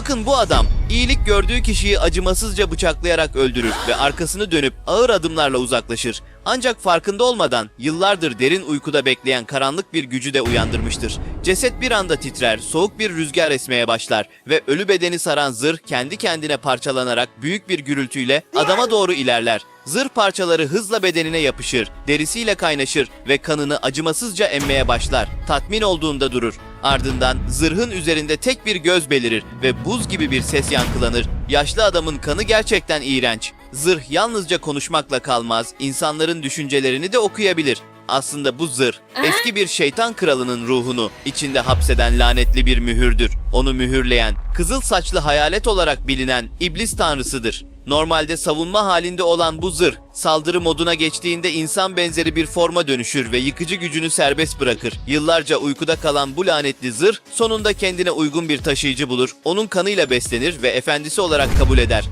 Bakın bu adam iyilik gördüğü kişiyi acımasızca bıçaklayarak öldürür ve arkasını dönüp ağır adımlarla uzaklaşır. Ancak farkında olmadan yıllardır derin uykuda bekleyen karanlık bir gücü de uyandırmıştır. Ceset bir anda titrer, soğuk bir rüzgar esmeye başlar ve ölü bedeni saran zırh kendi kendine parçalanarak büyük bir gürültüyle adama doğru ilerler. Zırh parçaları hızla bedenine yapışır, derisiyle kaynaşır ve kanını acımasızca emmeye başlar. Tatmin olduğunda durur. Ardından zırhın üzerinde tek bir göz belirir ve buz gibi bir ses yankılanır. Yaşlı adamın kanı gerçekten iğrenç. Zırh yalnızca konuşmakla kalmaz, insanların düşüncelerini de okuyabilir. Aslında bu zırh eski bir şeytan kralının ruhunu içinde hapseden lanetli bir mühürdür. Onu mühürleyen, kızıl saçlı hayalet olarak bilinen iblis tanrısıdır. Normalde savunma halinde olan bu zırh, saldırı moduna geçtiğinde insan benzeri bir forma dönüşür ve yıkıcı gücünü serbest bırakır. Yıllarca uykuda kalan bu lanetli zırh, sonunda kendine uygun bir taşıyıcı bulur, onun kanıyla beslenir ve efendisi olarak kabul eder.